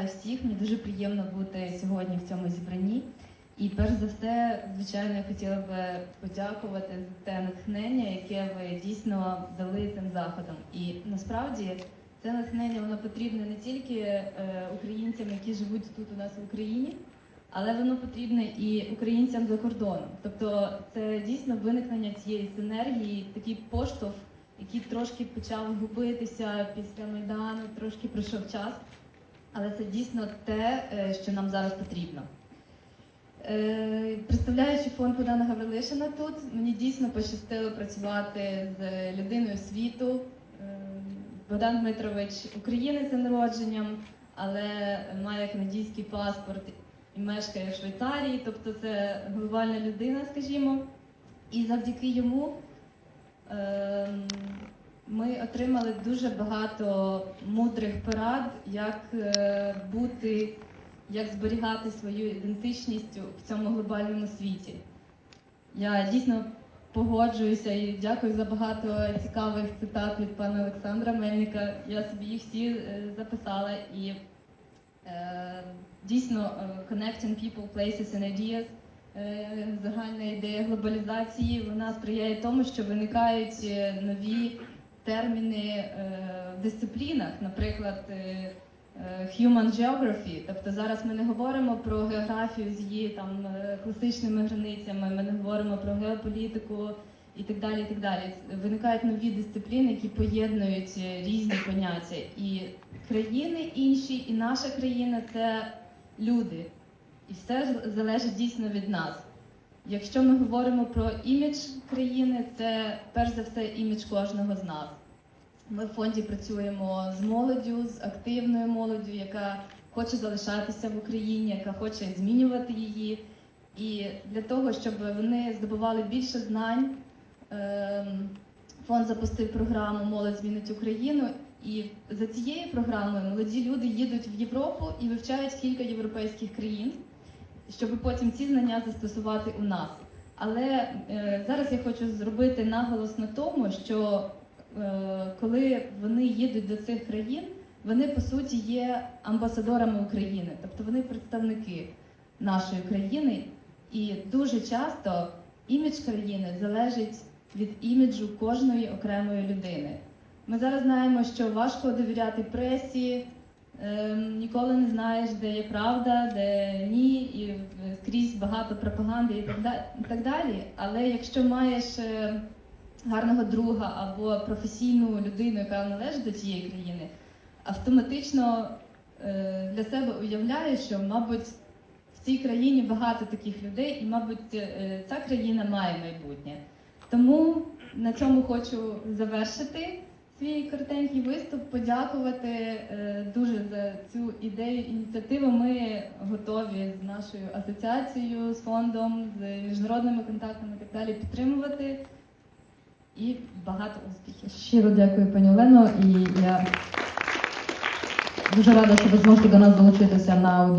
вітаю всіх. Мені дуже приємно бути сьогодні в цьому зібранні. І перш за все, звичайно, я хотіла би подякувати за те натхнення, яке ви дійсно дали цим заходом. І насправді це натхнення воно потрібне не тільки е, українцям, які живуть тут у нас в Україні, але воно потрібне і українцям за кордоном. Тобто це дійсно виникнення цієї синергії, такий поштовх, який трошки почав губитися після Майдану, трошки пройшов час. Але це дійсно те, е, що нам зараз потрібно. Е, Представляючи фонд Богдана Гаврилишина тут, мені дійсно пощастило працювати з людиною світу. Е, Богдан Дмитрович українець за народженням, але має канадійський паспорт і мешкає в Швейцарії, тобто це глобальна людина, скажімо. І завдяки йому ем, ми отримали дуже багато мудрих порад, як е, бути, як зберігати свою ідентичність в цьому глобальному світі. Я дійсно погоджуюся і дякую за багато цікавих цитат від пана Олександра Мельника. Я собі їх всі е, записала і е, дійсно connecting people, places and ideas. Загальна ідея глобалізації вона сприяє тому, що виникають нові терміни е, в дисциплінах, наприклад, е, е, human geography. Тобто зараз ми не говоримо про географію з її там класичними границями, ми не говоримо про геополітику і так далі. І так далі. Виникають нові дисципліни, які поєднують різні поняття. І країни інші, і наша країна це люди. І все залежить дійсно від нас. Якщо ми говоримо про імідж країни, це перш за все імідж кожного з нас. Ми в фонді працюємо з молоддю, з активною молоддю, яка хоче залишатися в Україні, яка хоче змінювати її. І для того, щоб вони здобували більше знань, ем, фонд запустив програму Молодь змінить Україну. І за цією програмою молоді люди їдуть в Європу і вивчають кілька європейських країн щоб потім ці знання застосувати у нас. Але е, зараз я хочу зробити наголос на тому, що е, коли вони їдуть до цих країн, вони по суті є амбасадорами України, тобто вони представники нашої країни, і дуже часто імідж країни залежить від іміджу кожної окремої людини. Ми зараз знаємо, що важко довіряти пресі, Ем, ніколи не знаєш, де є правда, де ні, і скрізь багато пропаганди і так, да- і так далі. Але якщо маєш е, гарного друга або професійну людину, яка належить до цієї країни, автоматично е, для себе уявляєш, що, мабуть, в цій країні багато таких людей, і, мабуть, е, ця країна має майбутнє. Тому на цьому хочу завершити свій коротенький виступ, подякувати е, дуже за цю ідею, ініціативу. Ми готові з нашою асоціацією, з фондом, з міжнародними контактами і так далі підтримувати. І багато успіхів. Щиро дякую, пані Олено, і я дуже рада, що ви зможете до нас долучитися на аудіо.